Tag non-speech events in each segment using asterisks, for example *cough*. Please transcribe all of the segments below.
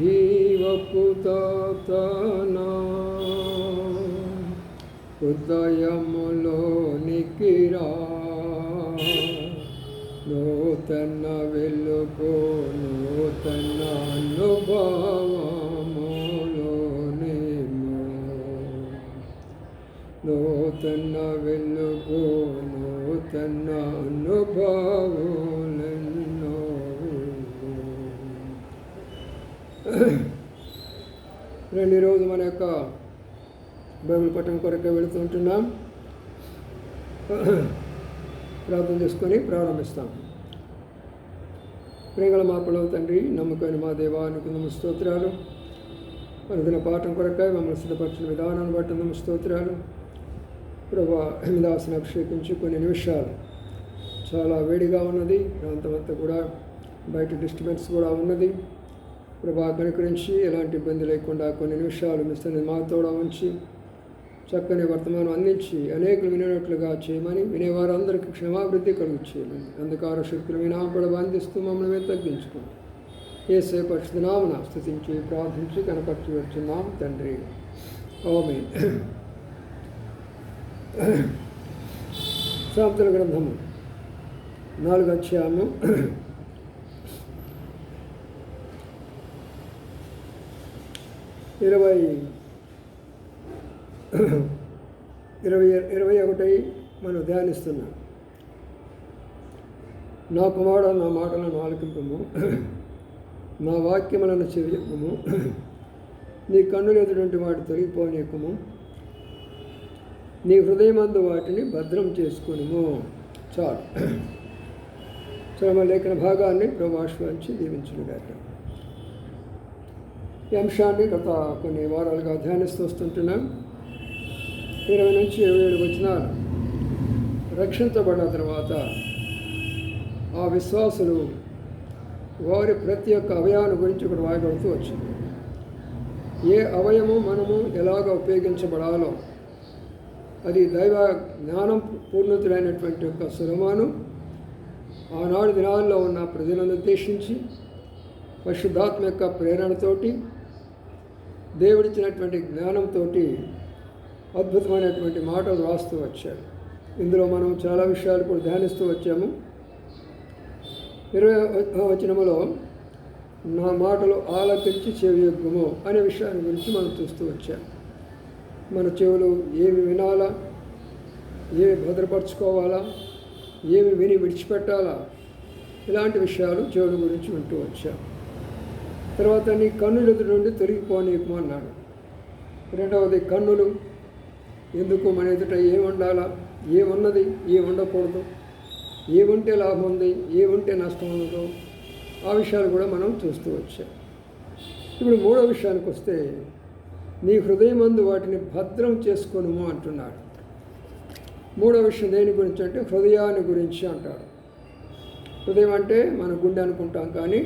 జీవపు తాతనా హృదయములోనికి రా. నూతన వెలుగు నూతన అనుభవములోని నూతన వెలుగు నూతన అనుభవములెన్నో రెండు ఈరోజు మన యొక్క బైబిల్ పట్టణం కొరకే వెళుతుంటున్నాం ప్రార్థన చేసుకొని ప్రారంభిస్తాం. ప్రేంగళ మా పొడవు తండ్రి నమ్మకమైన మా దేవానికి నమ్మ స్తోత్రాలు. అనుదిన పాఠం కొరకాయ మమ్మల్ని సిద్ధపరిచిన విధానాన్ని బట్టి నమ్మ స్తోత్రాలు. ప్రభా హిమదాసుని అభిషేకించి కొన్ని నిమిషాలు చాలా వేడిగా ఉన్నది. ప్రాంతం అంతా కూడా బయట డిస్టర్బెన్స్ కూడా ఉన్నది. ప్రభా కనుకరించి ఎలాంటి ఇబ్బంది లేకుండా కొన్ని నిమిషాలు మిస్టర్ మాతోడ ఉంచి చక్కని వర్తమానం అందించి అనేకులు వినేటట్లుగా చేయమని వినేవారందరికీ క్షమాభివృద్ధి కలుగు చేయమని అంధకార శక్తులు వినాపడ బంధిస్తూ మమ్మల్ని మేము తగ్గించుకోండి. ఏసే పరిశుద్ధనామన స్థుతించి ప్రార్థించి కనపరిచి వచ్చున్నాం తండ్రి. ఓమే సాంతల గ్రంథము నాలుగు అధ్యాయము ఇరవై ఇరవై ఇరవై ఒకటి మనం ధ్యానిస్తున్నాం. నా కుమారుడ నా మాటలను ఆలకింపము. నా వాక్యములను చెవియకము నీ కన్నులు ఎదుటి వాటి తొలగిపోనీయకము నీ హృదయమందు వాటిని భద్రం చేసుకునిము. చాలు. శ్రమ లేఖన భాగాన్ని ప్రభాష్వాంచి దీవించుగాక ఈ అంశాన్ని గత కొన్ని వారాలుగా ధ్యానిస్తూ వస్తుంటున్నాం. ఇరవై నుంచి ఇరవై ఏడు వచ్చిన రక్షించబడిన తర్వాత ఆ విశ్వాసులు వారి ప్రతి ఒక్క అవయాన్ని గురించి ఇక్కడ వాయబడుతూ వచ్చింది. ఏ అవయము మనము ఎలాగ ఉపయోగించబడాలో అది దైవ జ్ఞానం పూర్ణతుడైనటువంటి యొక్క సులమాను ఆనాడు దినాల్లో ఉన్న ప్రజలను ఉద్దేశించి పరిశుద్ధాత్మ యొక్క ప్రేరణతోటి దేవుడిచ్చినటువంటి జ్ఞానంతో అద్భుతమైనటువంటి మాటలు రాస్తూ వచ్చాడు. ఇందులో మనం చాలా విషయాలు కూడా ధ్యానిస్తూ వచ్చాము. ఇరవై వచనములో నా మాటలు ఆలకించి చెవియొగ్గము అనే విషయాన్ని గురించి మనం చూస్తూ వచ్చాం. మన చెవులు ఏమి వినాలా? ఏమి భద్రపరచుకోవాలా? ఏమి విని విడిచిపెట్టాలా? ఇలాంటి విషయాలు చెవుల గురించి వింటూ వచ్చాం. తర్వాత నీ కన్నుల ఎదురు నుండి తొలగిపోనీయము అన్నాడు. రెండవది కన్నులు ఎందుకు మన ఎదుట ఏముండాలా? ఏమున్నది? ఏమి ఉండకూడదు ఏముంటే లాభం ఉంది ఏముంటే నష్టం ఉన్నదో ఆ విషయాలు కూడా మనం చూస్తూ వచ్చాం. ఇప్పుడు మూడో విషయానికి వస్తే నీ హృదయమందు వాటిని భద్రం చేసుకొనుము అంటున్నాడు. మూడో విషయం దేని గురించి అంటే హృదయాన్ని గురించి అంటాడు. హృదయం అంటే మన గుండె అనుకుంటాం కానీ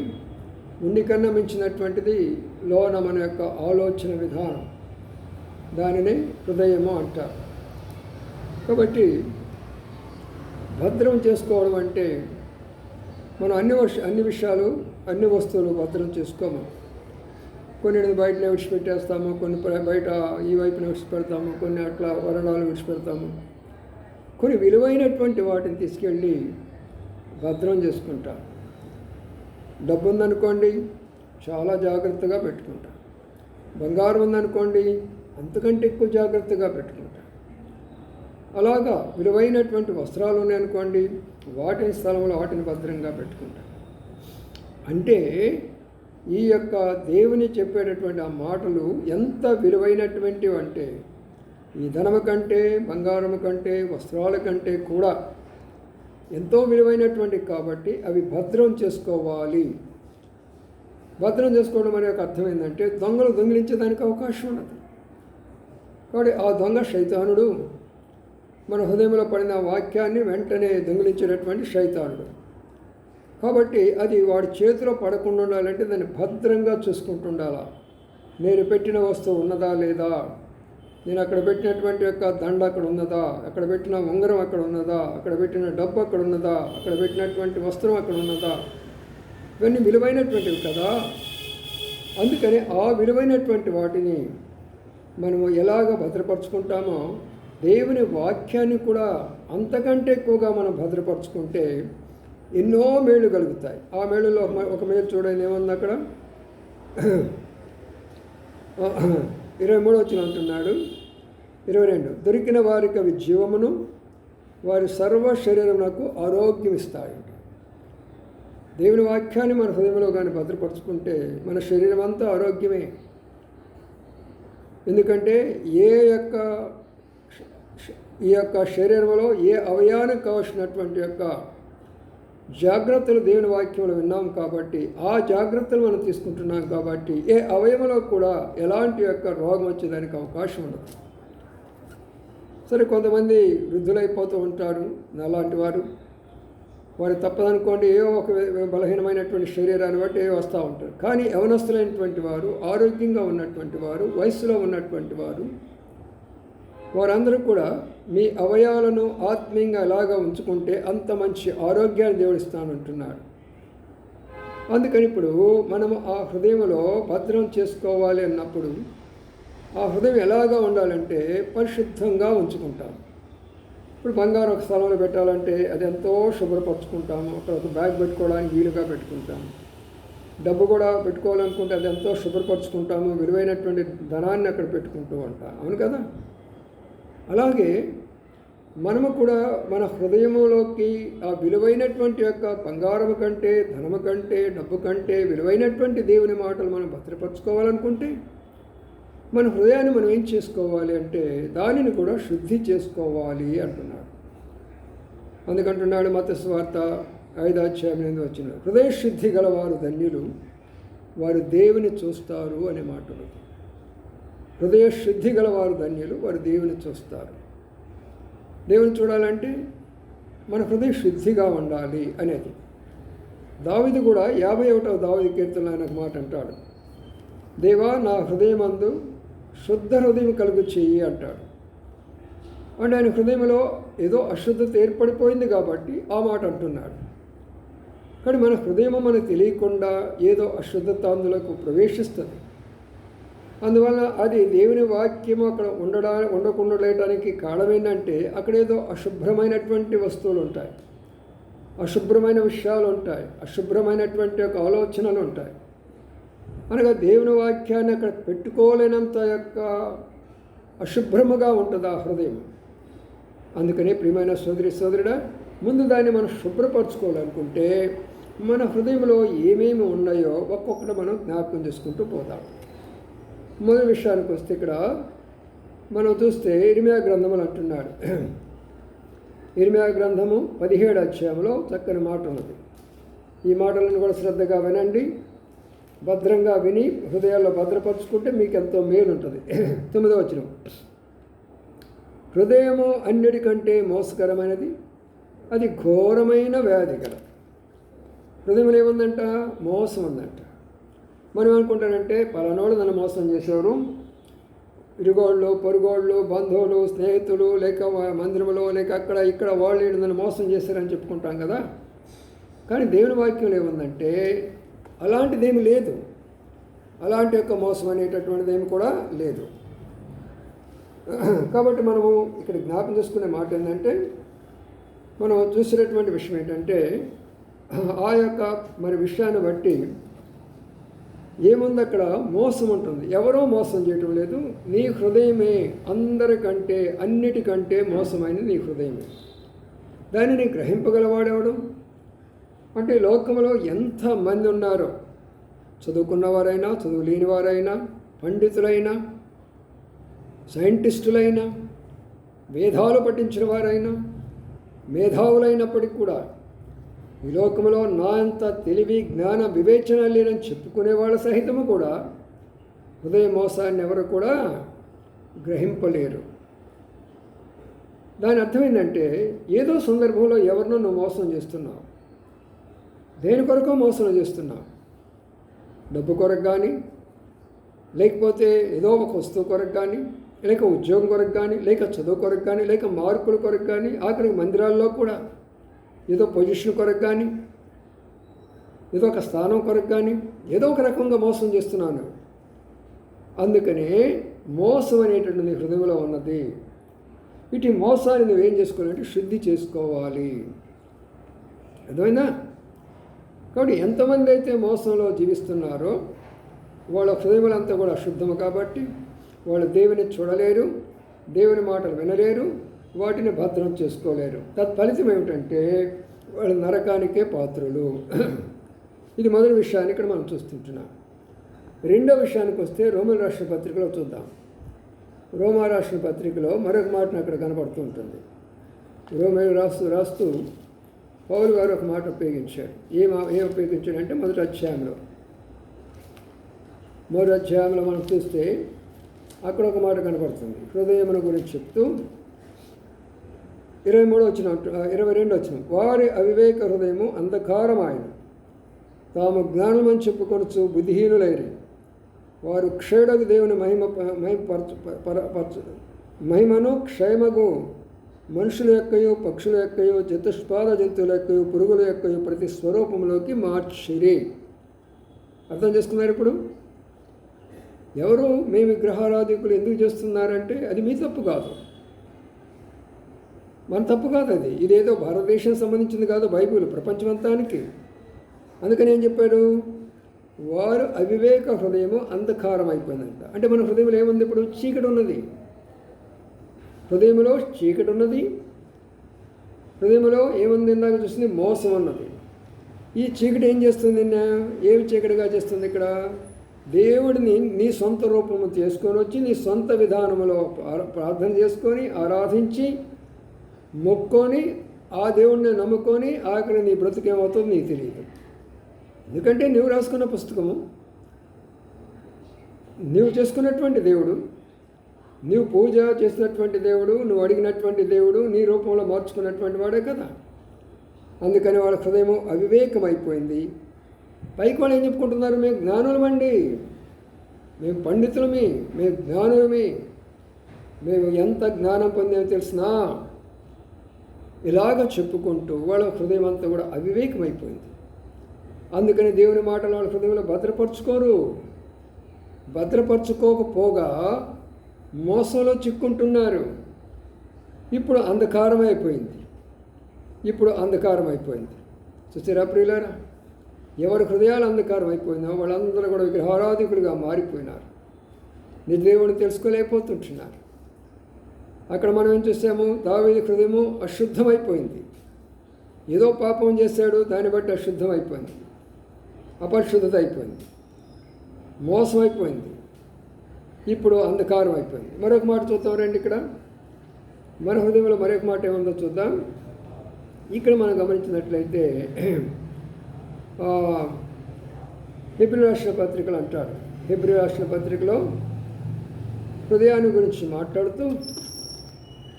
ఉండి కన్నా మించినటువంటిది లోన మన యొక్క ఆలోచన విధానం. దానిని హృదయము అంటారు. కాబట్టి భద్రం చేసుకోవడం అంటే మనం అన్ని వర్ష అన్ని విషయాలు అన్ని వస్తువులు భద్రం చేసుకోము. కొన్ని బయటనే విడిచిపెట్టేస్తాము కొన్ని బయట ఈ వైపున విడిచిపెడతాము కొన్ని అట్లా వరణాలు విడిచిపెడతాము. కొన్ని విలువైనటువంటి వాటిని తీసుకెళ్ళి భద్రం చేసుకుంటాం. డబ్బు ఉందనుకోండి చాలా జాగ్రత్తగా పెట్టుకుంటాం. బంగారం ఉందనుకోండి అంతకంటే ఎక్కువ జాగ్రత్తగా పెట్టుకుంటాం. అలాగా విలువైనటువంటి వస్త్రాలు ఉన్నాయనుకోండి వాటిని స్థలంలో వాటిని భద్రంగా పెట్టుకుంటాం. అంటే ఈ యొక్క దేవుని చెప్పేటటువంటి ఆ మాటలు ఎంత విలువైనటువంటివి అంటే ఈ ధనము కంటే బంగారము కంటే వస్త్రాల కంటే కూడా ఎంతో విలువైనటువంటి కాబట్టి అవి భద్రం చేసుకోవాలి. భద్రం చేసుకోవడం అనే ఒక అర్థం ఏంటంటే దొంగలు దొంగిలించేదానికి అవకాశం ఉన్నది కాబట్టి ఆ దొంగ శైతానుడు మన హృదయంలో పడిన వాక్యాన్ని వెంటనే దొంగిలించేటటువంటి శైతానుడు. కాబట్టి అది వాడి చేతిలో పడకుండా ఉండాలంటే దాన్ని భద్రంగా చూసుకుంటుండాలా నేను పెట్టిన వస్తువు ఉన్నదా లేదా? నేను అక్కడ పెట్టినటువంటి యొక్క దండ అక్కడ ఉన్నదా? అక్కడ పెట్టిన ఉంగరం అక్కడ ఉన్నదా? అక్కడ పెట్టిన డబ్బు అక్కడ ఉన్నదా? అక్కడ పెట్టినటువంటి వస్త్రం అక్కడ ఉన్నదా? ఇవన్నీ విలువైనటువంటివి కదా. అందుకని ఆ విలువైనటువంటి వాటిని మనము ఎలాగ భద్రపరుచుకుంటామో దేవుని వాక్యాన్ని కూడా అంతకంటే ఎక్కువగా మనం భద్రపరుచుకుంటే ఎన్నో మేళ్ళు కలుగుతాయి. ఆ మేళలో ఒక- ఒక మేలు చూడండి ఏముంది అక్కడ? ఇరవై మూడు వచ్చిన అంటున్నాడు. ఇరవై రెండు. దొరికిన వారికి అవి జీవమును వారి సర్వ శరీరమునకు ఆరోగ్యం ఇస్తాయి దేవుని వాక్యాన్ని మన హృదయంలో కానీ భద్రపరుచుకుంటే మన శరీరం అంతా ఆరోగ్యమే. ఎందుకంటే ఏ యొక్క ఈ యొక్క శరీరంలో ఏ అవయానికి కావాల్సినటువంటి యొక్క జాగ్రత్తలు దేవుని వాక్యంలో విన్నాం కాబట్టి ఆ జాగ్రత్తలు మనం తీసుకుంటున్నాం కాబట్టి ఏ అవయవంలో కూడా ఎలాంటి యొక్క రోగం వచ్చేదానికి అవకాశం ఉండదు. సరే కొంతమంది వృద్ధులైపోతూ ఉంటారు అలాంటి వారు. వారు తప్పదనుకోండి ఏ ఒక బలహీనమైనటువంటి శరీరాన్ని బట్టి ఏ వస్తూ ఉంటారు. కానీ యవనస్తులైనటువంటి వారు ఆరోగ్యంగా ఉన్నటువంటి వారు వయసులో ఉన్నటువంటి వారు వారందరూ కూడా మీ అవయవాలను ఆత్మీయంగా ఎలాగా ఉంచుకుంటే అంత మంచి ఆరోగ్యాన్ని దేవుడిస్తానంటున్నాడు అందుకని ఇప్పుడు మనము ఆ హృదయంలో భద్రం చేసుకోవాలి అన్నప్పుడు ఆ హృదయం ఎలాగా ఉండాలంటే పరిశుద్ధంగా ఉంచుకుంటాం ఇప్పుడు బంగారం ఒక స్థలంలో పెట్టాలంటే అది ఎంతో శుభ్రపరచుకుంటాము. అక్కడ ఒక బ్యాగ్ పెట్టుకోవడానికి వీలుగా పెట్టుకుంటాము. డబ్బు కూడా పెట్టుకోవాలనుకుంటే అది ఎంతో శుభ్రపరచుకుంటాము. విలువైనటువంటి ధనాన్ని అక్కడ పెట్టుకుంటూ ఉంటాం అవును కదా? అలాగే మనము కూడా మన హృదయంలోకి ఆ విలువైనటువంటి యొక్క బంగారము కంటే ధనము కంటే డబ్బు కంటే విలువైనటువంటి దేవుని మాటలు మనం భద్రపరచుకోవాలనుకుంటే మన హృదయాన్ని మనం ఏం చేసుకోవాలి అంటే దానిని కూడా శుద్ధి చేసుకోవాలి అంటున్నాడు. అందుకంటున్నాడు మత స్వార్థ ఐదాధ్యాయం ఎనిమిది వచ్చిన హృదయ శుద్ధి గలవారు ధన్యులు వారు దేవుని చూస్తారు అనే మాటలు హృదయ శుద్ధి గలవారు ధన్యులు వారు దేవుని చూస్తారు. దేవుని చూడాలంటే మన హృదయ శుద్ధిగా ఉండాలి అనేది. దావిది కూడా యాభై ఒకటవ దావిది కీర్తనలు ఆయన మాట అంటాడు. దేవా నా హృదయమందు శుద్ధ హృదయం కలుగు చెయ్యి అంటాడు. అంటే ఆయన హృదయంలో ఏదో అశుద్ధత ఏర్పడిపోయింది కాబట్టి ఆ మాట అంటున్నాడు. కానీ మన హృదయం మనకు తెలియకుండా ఏదో అశుద్ధత అందులోకి ప్రవేశిస్తుంది. అందువల్ల అది దేవుని వాక్యం అక్కడ ఉండడా ఉండకుండా లేయడానికి కారణం ఏంటంటే అక్కడ ఏదో అశుభ్రమైనటువంటి వస్తువులు ఉంటాయి. అశుభ్రమైన విషయాలు ఉంటాయి. అశుభ్రమైనటువంటి ఒక ఆలోచనలు ఉంటాయి. అనగా దేవుని వాక్యాన్ని అక్కడ పెట్టుకోలేనంత యొక్క అశుభ్రముగా ఉంటుంది ఆ హృదయం. అందుకనే ప్రియమైన సోదరి సోదరుడా ముందు దాన్ని మనం శుభ్రపరచుకోవాలనుకుంటే మన హృదయంలో ఏమేమి ఉన్నాయో ఒక్కొక్కటి మనం జ్ఞాపకం చేసుకుంటూ పోతాం మొదటి విషయానికి వస్తే ఇక్కడ మనం చూస్తే ఇరిమియా గ్రంథములు అంటున్నాడు. ఇరిమియా గ్రంథము పదిహేడు అధ్యాయంలో చక్కని మాట ఉన్నది. ఈ మాటలను కూడా శ్రద్ధగా వినండి. భద్రంగా విని హృదయాల్లో భద్రపరుచుకుంటే మీకు ఎంతో మేలు ఉంటుంది *clears throat* తొమ్మిదో వచ్చిన హృదయము అన్నిటికంటే మోసకరమైనది అది ఘోరమైన వ్యాధి కదా హృదయంలో ఏముందంట? మోసం ఉందంట. మనం అనుకుంటానంటే పలానోళ్ళు నన్ను మోసం చేశారు. ఇరుగోళ్ళు పొరుగోళ్ళు బంధువులు స్నేహితులు లేక మందిరంలో లేక అక్కడ ఇక్కడ వాళ్ళు నన్ను మోసం చేశారని చెప్పుకుంటాం కదా. కానీ దేవుని వాక్యంలో ఏముందంటే అలాంటిదేమి లేదు. అలాంటి యొక్క మోసం అనేటటువంటిది ఏమి కూడా లేదు. కాబట్టి మనము ఇక్కడ జ్ఞాపం చేసుకునే మాట ఏంటంటే మనం చూసినటువంటి విషయం ఏంటంటే ఆ యొక్క మరి విషయాన్ని బట్టి ఏముంది అక్కడ? మోసం ఉంటుంది. ఎవరో మోసం చేయటం లేదు. నీ హృదయమే అందరికంటే అన్నిటికంటే మోసమైన నీ హృదయమే. దానిని గ్రహింపగలవాడెవడు? అంటే లోకంలో ఎంతమంది ఉన్నారో? చదువుకున్నవారైనా చదువు లేనివారైనా పండితులైనా సైంటిస్టులైనా వేదాలు పఠించిన వారైనా మేధావులైనప్పటికీ కూడా ఈ లోకంలో నా అంత తెలివి జ్ఞాన వివేచన లేనని చెప్పుకునే వాళ్ళ సహితము కూడా హృదయ మోసాన్ని ఎవరు కూడా గ్రహింపలేరు. దాని అర్థం ఏంటంటే ఏదో సందర్భంలో ఎవరినో నువ్వు మోసం చేస్తున్నావు. దేని కొరకు మోసం చేస్తున్నావు? డబ్బు కొరకు కానీ లేకపోతే ఏదో ఒక వస్తువు కొరకు కానీ లేక ఉద్యోగం కొరకు కానీ లేక చదువు కొరకు కానీ లేక మార్కుల కొరకు కానీ ఆఖరికి మందిరాల్లో కూడా ఏదో పొజిషన్ కొరకు కానీ ఏదో ఒక స్థానం కొరకు కానీ ఏదో ఒక రకంగా మోసం చేస్తున్నాను. అందుకనే మోసం అనేటటువంటి నీ హృదయంలో ఉన్నది. ఇటు మోసాన్ని నువ్వేం చేసుకోవాలంటే శుద్ధి చేసుకోవాలి. అర్థమైందా? కాబట్టి ఎంతమంది అయితే మోసంలో జీవిస్తున్నారో వాళ్ళ హృదయములంతా కూడా అశుద్ధము కాబట్టి వాళ్ళు దేవుని చూడలేరు దేవుని మాటలు వినలేరు వాటిని భద్రం చేసుకోలేరు. తత్ఫలితం ఏమిటంటే వాళ్ళు నరకానికే పాత్రులు. ఇది మొదటి విషయాన్ని ఇక్కడ మనం చూస్తుంటున్నాం. రెండో విషయానికి వస్తే రోమన్ రాష్ట్ర పత్రికలో చూద్దాం. రోమా రాష్ట్ర పత్రికలో మరొక మాటను అక్కడ కనబడుతూ ఉంటుంది. రోమేలు రాస్తూ రాస్తూ పౌలు గారు ఒక మాట ఉపయోగించాడు ఏం ఏం ఉపయోగించాడు అంటే మొదటి అధ్యాయంలో. మొదటి అధ్యాయంలో మనం చూస్తే అక్కడ ఒక మాట కనపడుతుంది. హృదయమును గురించి చెప్తూ ఇరవై మూడో వచ్చిన ఇరవై రెండు వచ్చిన వారి అవివేక హృదయము అంధకారం ఆయన తాము జ్ఞానమని చెప్పుకొనచ్చు బుద్ధిహీనులైరి. వారు క్షేడకు దేవుని మహిమ మహిమపరచు పరచు మహిమను క్షేమగు మనుషుల యొక్కయో పక్షుల యొక్కయో చతుష్పాద జంతువుల యొక్కయో పురుగుల యొక్కయో ప్రతి స్వరూపంలోకి మార్చిరి. అర్థం చేసుకున్నారు ఇప్పుడు? ఎవరు మేము విగ్రహారాధికులు ఎందుకు చేస్తున్నారంటే అది మీ తప్పు కాదు. మన తప్పు కాదు అది. ఇదేదో భారతదేశం సంబంధించింది కాదు బైబిల్ ప్రపంచమంతానికి. అందుకని ఏం చెప్పాడు? వారు అవివేక హృదయము అంధకారం అయిపోయిందంట అంటే మన హృదయంలో ఏముంది ఇప్పుడు? చీకటి ఉన్నది. హృదయంలో చీకటి ఉన్నది. హృదయంలో ఏముంది ఇందాక చూస్తుంది మోసం ఉన్నది ఈ చీకటి ఏం చేస్తుంది నిన్న? ఏమి చీకటిగా చేస్తుంది ఇక్కడ? దేవుడిని నీ సొంత రూపము చేసుకొని వచ్చి నీ సొంత విధానములో ప్రార్థన చేసుకొని ఆరాధించి మొక్కొని ఆ దేవుడిని నమ్ముకొని ఆఖరి నీ బ్రతుకేమవుతుందో నీకు తెలియదు. ఎందుకంటే నువ్వు రాసుకున్న పుస్తకము నువ్వు చేసుకున్నటువంటి దేవుడు నువ్వు పూజ చేసినటువంటి దేవుడు నువ్వు అడిగినటువంటి దేవుడు నీ రూపంలో మార్చుకున్నటువంటి వాడే కదా. అందుకని వాళ్ళ హృదయం అవివేకమైపోయింది. పైకి వాళ్ళు ఏం చెప్పుకుంటున్నారు? మేము జ్ఞానులమండి. మేము పండితులమి. మేము జ్ఞానులమి. మేము ఎంత జ్ఞానం పొందామో తెలిసినా ఇలాగ చెప్పుకుంటూ వాళ్ళ హృదయం అంతా కూడా అవివేకమైపోయింది. అందుకని దేవుని మాటలు వాళ్ళ హృదయంలో భద్రపరుచుకోరు. భద్రపరచుకోకపోగా మోసంలో చిక్కుంటున్నారు. ఇప్పుడు అంధకారం అయిపోయింది ఇప్పుడు అంధకారం అయిపోయింది చూసారా ప్రియులారా? ఎవరి హృదయాలు అంధకారం అయిపోయిందో వాళ్ళందరూ కూడా విగ్రహారాధికులుగా మారిపోయినారు. నిర్దేవుని తెలుసుకోలేకపోతుంటున్నారు. అక్కడ మనం ఏం చూసాము? దావేది హృదయము అశుద్ధమైపోయింది. ఏదో పాపం చేశాడు దాన్ని బట్టి అశుద్ధం అయిపోయింది అపరిశుద్ధత అయిపోయింది మోసం అయిపోయింది ఇప్పుడు అంధకారం అయిపోయింది మరొక మాట చూద్దాం రండి ఇక్కడ. మన హృదయంలో మరొక మాట ఏముందో చూద్దాం. ఇక్కడ మనం గమనించినట్లయితే హిబ్రి రాష్ట్ర పత్రికలు అంటారు. హిబ్రి రాష్ట్ర పత్రికలో హృదయాన్ని గురించి మాట్లాడుతూ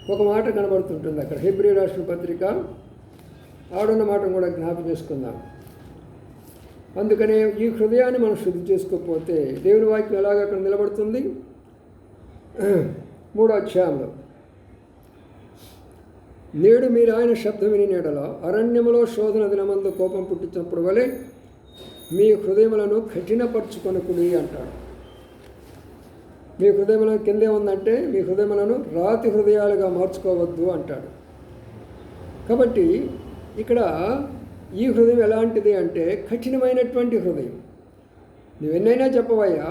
ఒక మాట కనబడుతుంటుంది అక్కడ. హెబ్రి రాష్ట్ర పత్రిక ఆడున్న మాట కూడా జ్ఞాపం చేసుకుందాం. అందుకనే ఈ హృదయాన్ని మనం శుద్ధి చేసుకోకపోతే దేవుని వాక్యం ఎలాగ అక్కడ నిలబడుతుంది? *clears throat* మూడో అధ్యాయంలో. నేడు మీరు ఆయన శబ్దం విని నేడలో అరణ్యములో శోధన దినమందు కోపం పుట్టించినప్పుడు వలె మీ హృదయములను కఠినపరుచుకొనకుడి అంటాడు. మీ హృదయంలో కిందే ఉందంటే మీ హృదయములను రాతి హృదయాలుగా మార్చుకోవద్దు అంటాడు. కాబట్టి ఇక్కడ ఈ హృదయం ఎలాంటిది అంటే కఠినమైనటువంటి హృదయం. నువ్వెన్నైనా చెప్పవయ్యా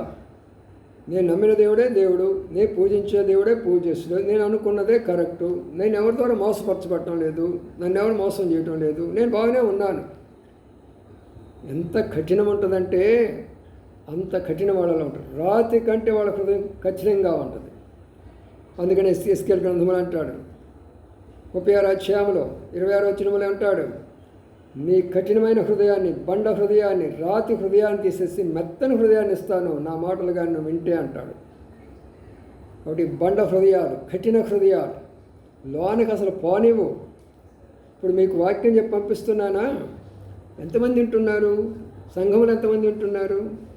నేను నమ్మిన దేవుడే దేవుడు నేను పూజించే దేవుడే పూజిస్తుడు నేను అనుకున్నదే కరెక్టు నేను ఎవరి ద్వారా మోసపరచబడటం లేదు నన్ను ఎవరు మోసం చేయటం లేదు నేను బాగానే ఉన్నాను. ఎంత కఠినం ఉంటుందంటే అంత కఠిన వాళ్ళలో ఉంటారు. రాతి కంటే వాళ్ళ హృదయం కఠినంగా ఉంటుంది. అందుకని ఎస్కేల్ గ్రంథములు అంటాడు. ముప్పై ఆరు అధ్యాయంలో ఇరవై ఆరు వచ్చినములు అంటాడు. నీ కఠినమైన హృదయాన్ని బండ హృదయాన్ని రాతి హృదయాన్ని తీసేసి మెత్తని హృదయాన్ని ఇస్తాను. నా మాటలు కానీ నువ్వు వింటే అంటాడు. కాబట్టి బండ హృదయాలు కఠిన హృదయాలు లోనికి అసలు పోనివ్వు. ఇప్పుడు మీకు వాక్యం చెప్పి పంపిస్తున్నానా? ఎంతమంది వింటున్నారు? సంఘములు ఎంతమంది వింటున్నారు?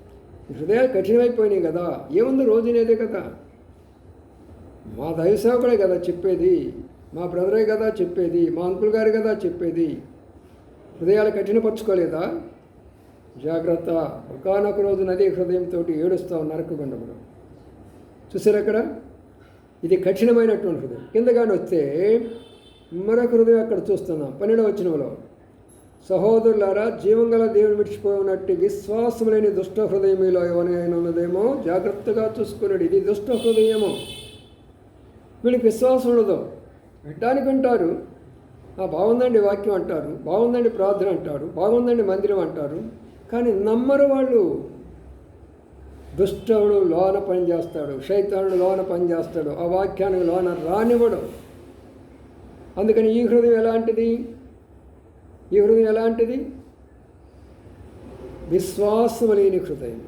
హృదయాలు కఠినమైపోయినాయి కదా ఏముంది రోజునేదే కదా? మా దైవసేవకుడే కదా చెప్పేది మా బ్రదరే కదా చెప్పేది మా అంకుల్ గారు కదా చెప్పేది. హృదయాలు కఠినపరచుకోలేదా? జాగ్రత్త ఒకనొక రోజు నది హృదయంతో ఏడుస్తావు నరకగుండములో. చూసారు అక్కడ? ఇది కఠినమైనటువంటి హృదయం. కిందగాని వస్తే మరొక హృదయం అక్కడ చూస్తున్నాం పన్నెండవ వచ్చినంలో సహోదరులారా జీవం గల దేవుని విడిచిపోయినట్టు విశ్వాసం లేని దుష్ట హృదయములో ఎవరైనా ఉన్నదేమో జాగ్రత్తగా చూసుకున్నాడు. ఇది దుష్ట హృదయమో. వీళ్ళకి విశ్వాసం ఉండదు. వినడానికి వింటారు. ఆ బాగుందండి వాక్యం అంటారు. బాగుందండి ప్రార్థన అంటారు. బాగుందండి మందిరం అంటారు. కానీ నమ్మరు వాళ్ళు. దుష్టవుడు లోన పని చేస్తాడు. శైతానుడు లోన పని చేస్తాడు. ఆ వాక్యానికి లోన రానివ్వడు. అందుకని ఈ హృదయం ఎలాంటిది? ఈ హృదయం ఎలాంటిది? విశ్వాసము లేని హృదయం.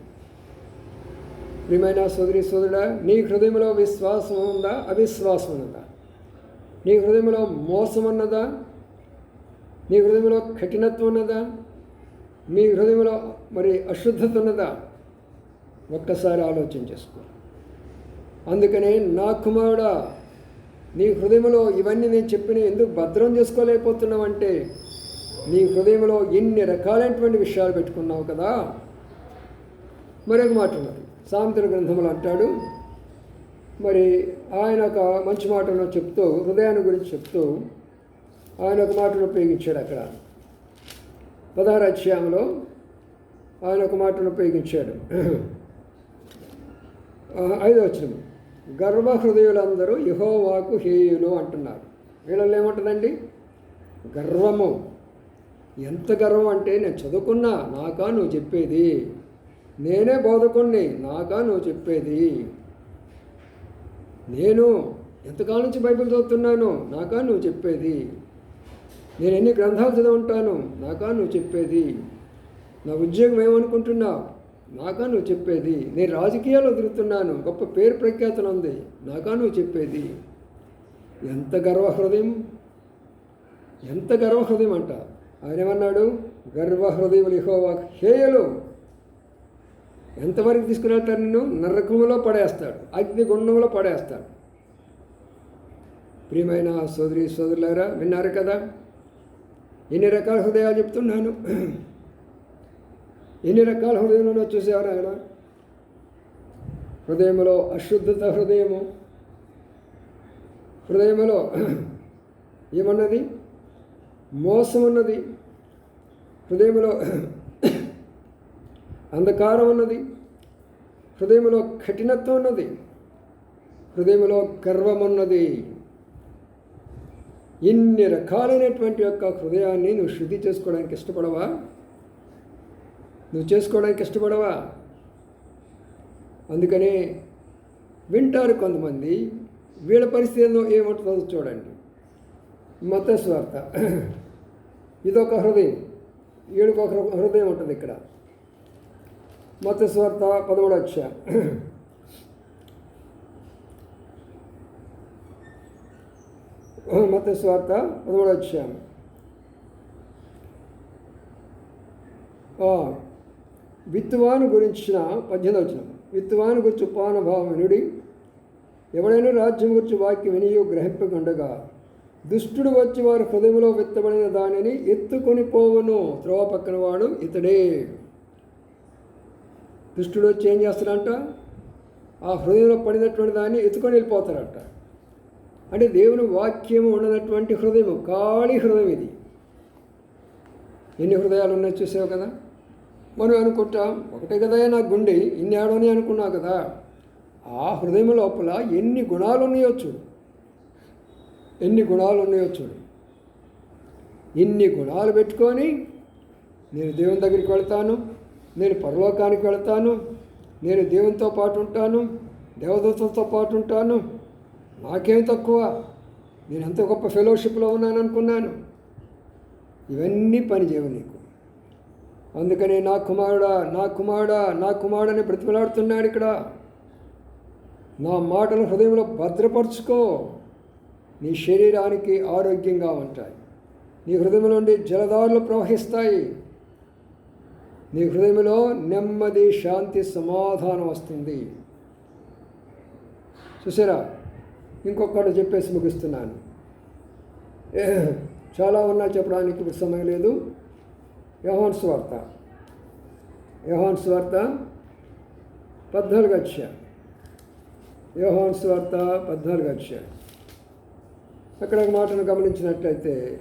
ప్రియమైన సోదరి సోదరుడా నీ హృదయంలో విశ్వాసం ఉందా? అవిశ్వాసం ఉన్నదా నీ హృదయంలో మోసం ఉన్నదా నీ హృదయంలో కఠినత్వం ఉన్నదా మీ హృదయంలో మరి అశుద్ధత ఉన్నదా ఒక్కసారి ఆలోచన చేసుకో. అందుకనే నా కుమారుడా నీ హృదయంలో ఇవన్నీ నేను చెప్పిన ఎందుకు భద్రం చేసుకోలేకపోతున్నావంటే నీ హృదయంలో ఎన్ని రకాలైనటువంటి విషయాలు పెట్టుకున్నావు కదా? మరొక మాట ఉన్నది. సామెతల గ్రంథములు అంటాడు మరి ఆయన ఒక మంచి మాటను చెప్తూ హృదయాన్ని గురించి చెప్తూ ఆయన ఒక మాటను ఉపయోగించాడు అక్కడ. పదహారు అధ్యాయంలో ఆయన ఒక మాటను ఉపయోగించాడు. ఐదో వచ్చిన గర్వ హృదయులందరూ యహోవాకు హేయులు అంటున్నారు. వీళ్ళల్లో ఏముంటుందండి? గర్వము. ఎంత గర్వం అంటే నేను చదువుకున్నా నాకా నువ్వు చెప్పేది? నేనే బోధకుణ్ణి నాకా నువ్వు చెప్పేది? నేను ఎంతకాలం నుంచి బైబిల్ చదువుతున్నాను నాకా నువ్వు చెప్పేది? నేను ఎన్ని గ్రంథాలు చదువుంటాను నాకా నువ్వు చెప్పేది? నా ఉద్యోగం ఏమనుకుంటున్నావు నాకా నువ్వు చెప్పేది? నేను రాజకీయాల్లో తిరుగుతున్నాను గొప్ప పేరు ప్రఖ్యాతన ఉంది నాకా నువ్వు చెప్పేది? ఎంత గర్వహృదయం? ఎంత గర్వహృదయం అంట. ఆయన ఏమన్నాడు గర్వ హృదయం హేయలు. ఎంతవరకు తీసుకునేస్తాడు నిన్ను? నరకములో పడేస్తాడు అగ్నిగుండంలో పడేస్తాడు. ప్రియమైన సోదరి సోదరులారా విన్నారు కదా? ఎన్ని రకాల హృదయాలు చెప్తున్నాను? *clears throat* ఎన్ని రకాల హృదయంలో చూసేవారు ఆయన? హృదయంలో అశుద్ధత హృదయము. హృదయంలో *clears throat* ఏమన్నది? మోసం ఉన్నది హృదయంలో అంధకారం ఉన్నది హృదయంలో కఠినత్వం ఉన్నది హృదయంలో గర్వం ఉన్నది ఇన్ని రకాలైనటువంటి యొక్క హృదయాన్ని నువ్వు శుద్ధి చేసుకోవడానికి ఇష్టపడవా? నువ్వు చేసుకోవడానికి ఇష్టపడవా? అందుకనే వింటారు కొంతమంది వీళ్ళ పరిస్థితి ఏమంటుందో చూడండి. మత స్వార్థ ఇదొక హృదయం. ఏడుకొక హృదయం ఉంటుంది ఇక్కడ. మత పదమూడు అక్ష మత పదమూడు విత్తువాను గురించిన పద్దెనిమిది వచ్చిన విత్తువాను గురించి ఉపానుభావం వినుడి ఎవడైనా రాజ్యం గురించి వాక్యం వినియో గ్రహింపకుండగా దుష్టుడు వచ్చి వారి హృదయంలో విత్తబడిన దానిని ఎత్తుకొని పోవును. త్రోవ పక్కన వాడు ఇతడే. దుష్టుడు వచ్చి ఏం చేస్తాడంట? ఆ హృదయంలో పడినటువంటి దాన్ని ఎత్తుకొని వెళ్ళిపోతారట అంటే దేవుని వాక్యం ఉండనటువంటి హృదయం ఖాళీ హృదయం ఇది. ఎన్ని హృదయాలు ఉన్నాయి చూసావు కదా? మనం అనుకుంటాం ఒకటే కదా నా గుండె ఇన్ని ఆడని అనుకున్నావు కదా? ఆ హృదయం లోపల ఎన్ని గుణాలు ఉన్నాయో చూడు. ఎన్ని గుణాలు ఉన్నాయో చూడు. ఇన్ని గుణాలు పెట్టుకొని నేను దేవుని దగ్గరికి వెళ్తాను నేను పరలోకానికి వెళ్తాను నేను దేవునితో పాటు ఉంటాను దేవదూతలతో పాటు ఉంటాను. నాకేం తక్కువ? నేను ఎంత గొప్ప ఫెలోషిప్లో ఉన్నాను అనుకున్నాను ఇవన్నీ పని చేయవు నీకు. అందుకని నా కుమారుడా నా కుమారుడా నా కుమారుడని బ్రతిమలాడుతున్నాడు ఇక్కడ. నా మాటలు హృదయంలో భద్రపరుచుకో. నీ శరీరానికి ఆరోగ్యంగా ఉంటాయి. నీ హృదయంలో నుండి జలదారులు ప్రవహిస్తాయి. నీ హృదయంలో నెమ్మది శాంతి సమాధానం వస్తుంది. చూసారా? ఇంకొకటి చెప్పేసి ముగిస్తున్నాను. చాలా ఉన్నా చెప్పడానికి ఇప్పుడు సమయం లేదు. యోహాన్ స్వార్త. యోహాన్ స్వార్త పద్నాలుగు అధ్యాయం. యోహాన్ స్వార్త పద్నాలుగు అధ్యాయం. అక్కడ ఒక మాటను గమనించినట్లయితే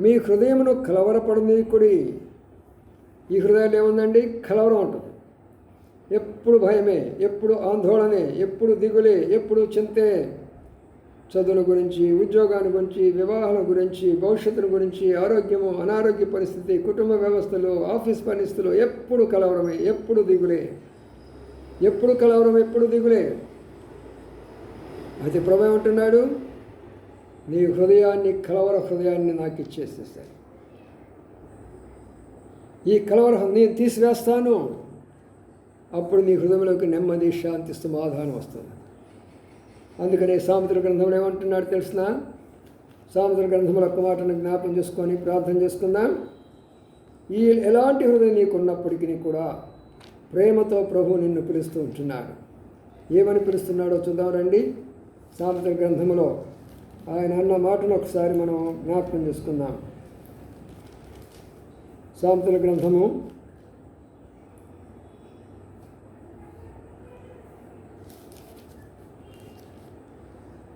మీ హృదయమును కలవరపడనీకుడి ఈ హృదయాలు ఏముందండి? కలవరం ఉంటుంది. ఎప్పుడు భయమే ఎప్పుడు ఆందోళనే ఎప్పుడు దిగులే ఎప్పుడు చింతే. చదువుల గురించి ఉద్యోగాన్ని గురించి వివాహాల గురించి భవిష్యత్తుల గురించి ఆరోగ్యము అనారోగ్య పరిస్థితి కుటుంబ వ్యవస్థలు ఆఫీస్ పరిస్థితులు ఎప్పుడు కలవరమే ఎప్పుడు దిగులే. ఎప్పుడు కలవరం ఎప్పుడు దిగులే. అయితే ప్రభు ఏమంటున్నాడు నీ హృదయాన్ని కలవర హృదయాన్ని నాకు ఇచ్చేసేసాడు ఈ కలవర నేను తీసివేస్తాను. అప్పుడు నీ హృదయంలోకి నెమ్మది శాంతి సమాధానం వస్తుంది. అందుకనే సాముద్ర గ్రంథంలో ఏమంటున్నాడు తెలిసిన? సాముద్ర గ్రంథంలో ఒక్క మాటను జ్ఞాపం చేసుకొని ప్రార్థన చేసుకుందాం. ఈ ఎలాంటి హృదయం నీకున్నప్పటికీ కూడా ప్రేమతో ప్రభు నిన్ను పిలుస్తూ ఉంటున్నాడు. ఏమని పిలుస్తున్నాడో చూద్దాం రండి. సాముద్ర గ్రంథంలో ఆయన అన్న మాటను ఒకసారి మనం జ్ఞాపకం చేసుకుందాం. సాంతుల గ్రంథము.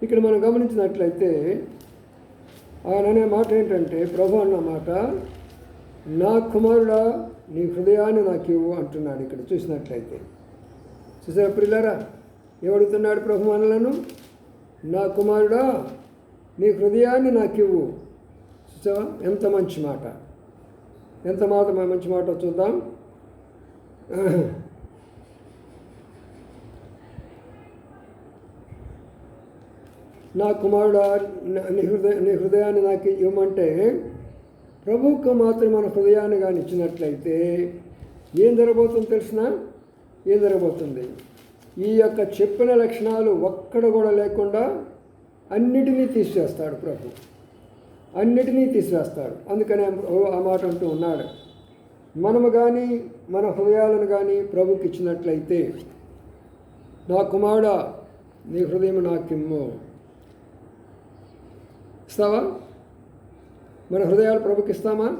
ఇక్కడ మనం గమనించినట్లయితే ఆయన అనే మాట ఏంటంటే ప్రభు అన్న మాట నా కుమారుడా నీ హృదయాన్ని నాకు ఇవ్వు అంటున్నాడు ఇక్కడ చూసినట్లయితే. చూసారా పిల్లరా ఏమడుగుతున్నాడు ప్రభు మనలను? నా కుమారుడా నీ హృదయాన్ని నాకు ఇవ్వు చూసావా? ఎంత మంచి మాట. ఎంత మాట మంచి మాట చూద్దాం. *clears throat* నా కుమారుడు నీ హృదయ నీ హృదయాన్ని నాకు ఇవ్వమంటే ప్రభువుకు మాత్రం మన హృదయాన్ని కానీ ఇచ్చినట్లయితే ఏం జరగబోతుంది తెలిసిన? ఏం జరగబోతుంది? ఈ యొక్క చెప్పిన లక్షణాలు ఒక్కడ కూడా లేకుండా అన్నిటినీ తీసివేస్తాడు ప్రభు. అన్నిటినీ తీసివేస్తాడు. అందుకనే ఆ మాట అంటూ ఉన్నాడు. మనము కానీ మన హృదయాలను కానీ ప్రభుకి ఇచ్చినట్లయితే నా కుమారుడా నీ హృదయం నాకిమ్ము. ఇస్తావా? మన హృదయాలు ప్రభుకి ఇస్తామా?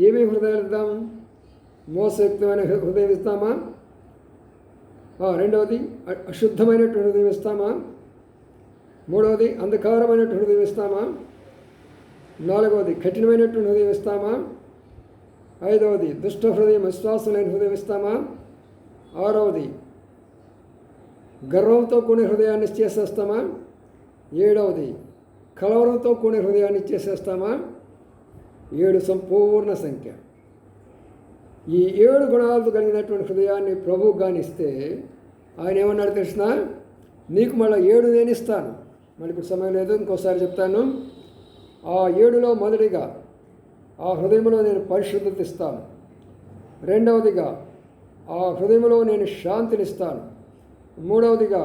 ఏమేమి హృదయాలు ఇద్దాం మోసయుక్తమైన హృదయం ఇస్తామా? రెండవది అశుద్ధమైనటువంటి హృదయం ఇస్తామా? మూడవది అంధకారమైనటువంటి హృదయం ఇస్తామా? నాలుగవది కఠినమైనటువంటి హృదయం ఇస్తామా? ఐదవది దుష్ట హృదయం విశ్వాసం లేని హృదయం ఇస్తామా? ఆరవది గర్వంతో కూడిన హృదయాన్ని చేసేస్తామా ఏడవది కలవరంతో కూడిన హృదయాన్ని చేసేస్తామా ఏడు సంపూర్ణ సంఖ్య. ఈ ఏడు గుణాలతో కలిగినటువంటి హృదయాన్ని ప్రభువు గానిస్తే ఆయన ఏమన్నాడు తెలిసిన నీకు మళ్ళీ ఏడు నేను ఇస్తాను మళ్ళీ ఇప్పుడు సమయం లేదు ఇంకోసారి చెప్తాను. ఆ ఏడులో మొదటిగా ఆ హృదయంలో నేను పరిశుద్ధత ఇస్తాను రెండవదిగా ఆ హృదయంలో నేను శాంతినిస్తాను. మూడవదిగా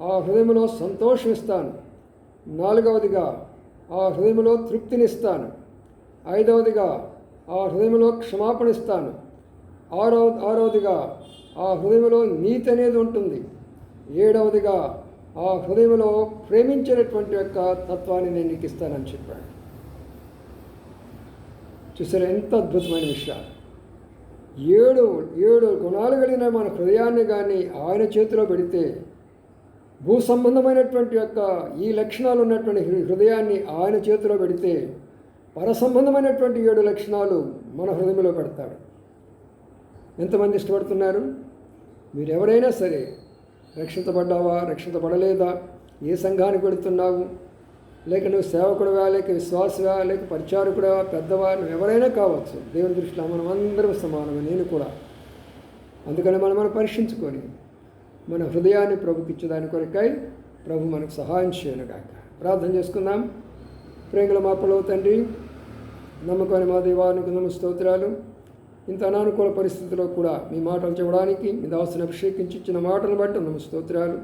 ఆ హృదయంలో సంతోషం ఇస్తాను నాలుగవదిగా ఆ హృదయంలో తృప్తినిస్తాను. ఐదవదిగా ఆ హృదయంలో క్షమాపణిస్తాను ఆరో ఆరవ ఆరవదిగా ఆ హృదయంలో నీతి అనేది ఉంటుంది. ఏడవదిగా ఆ హృదయంలో ప్రేమించేటటువంటి యొక్క తత్వాన్ని నేను నీకు ఇస్తానని చెప్పాడు. చూసారా ఎంత అద్భుతమైన విషయాలు. ఏడు ఏడు గుణాలు కలిగిన మన హృదయాన్ని కానీ ఆయన చేతిలో పెడితే భూ సంబంధమైనటువంటి యొక్క ఈ లక్షణాలు ఉన్నటువంటి హృదయాన్ని ఆయన చేతిలో పెడితే పర సంబంధమైనటువంటి ఏడు లక్షణాలు మన హృదయంలో పెడతాడు. ఎంతమంది ఇష్టపడుతున్నారు? మీరు ఎవరైనా సరే రక్షించబడ్డావా? రక్షించబడలేదా? ఏ సంఘానికి పెడుతున్నావు లేక నువ్వు సేవకుడివా? లేక విశ్వాసవా? లేక పరిచారకుడా పెద్దవా? నువ్వు ఎవరైనా కావచ్చు. దేవుని దృష్టిలో మనం అందరం సమానమే నేను కూడా. అందుకని మనం మనం పరీక్షించుకొని మన హృదయాన్ని ప్రభుకి ఇచ్చేదాని కొరకై ప్రభు మనకు సహాయం చేయను కాక ప్రార్థన చేసుకుందాం. ప్రేంగుల మా తండ్రి నమ్మకాన్ని మా దేవానికి నమ్మ స్తోత్రాలు ఇంత అనానుకూల పరిస్థితిలో కూడా మీ మాటలు చూడడానికి మీ దాసుని అభిషేకించి మాటను మాటలు బట్టి నమ్మ స్తోత్రాలు.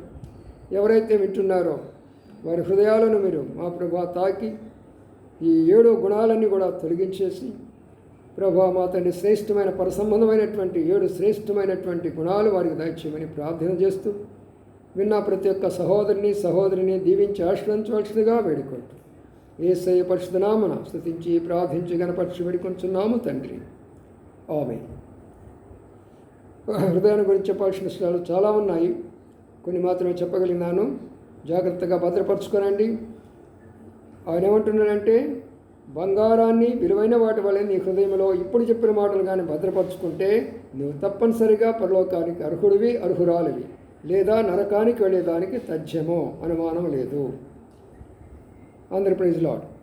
ఎవరైతే వింటున్నారో వారి హృదయాలను మీరు మా ప్రభా తాకి ఈ ఏడు గుణాలన్నీ కూడా తొలగించేసి ప్రభా మా తండ్రి శ్రేష్టమైన పరసంబంధమైనటువంటి ఏడు శ్రేష్టమైనటువంటి గుణాలు వారికి దయచేయమని ప్రార్థన చేస్తూ విన్న ప్రతి ఒక్క సహోదరిని సహోదరిని దీవించి ఆశ్రయించవలసిందిగా వేడుకుంటూ ఏసయ్య పరిశుధనామన స్థుతించి ప్రార్థించి గణపరిచి వేడుకొంచున్నాము తండ్రి. ఆమె హృదయాన్ని గురించి చెప్పాల్సిన విషయాలు చాలా ఉన్నాయి. కొన్ని మాత్రమే చెప్పగలిగినాను. జాగ్రత్తగా భద్రపరచుకోనండి. ఆయన ఏమంటున్నాడంటే బంగారాన్ని విలువైన వాటి వల్ల నీ హృదయంలో ఇప్పుడు చెప్పిన మాటలు కానీ భద్రపరుచుకుంటే నువ్వు తప్పనిసరిగా పరలోకానికి అర్హుడివి అర్హురాలివి లేదా నరకానికి వెళ్ళేదానికి తథ్యమో అనుమానం లేదు. ఆంధ్రప్రదేశ్ లాడ్.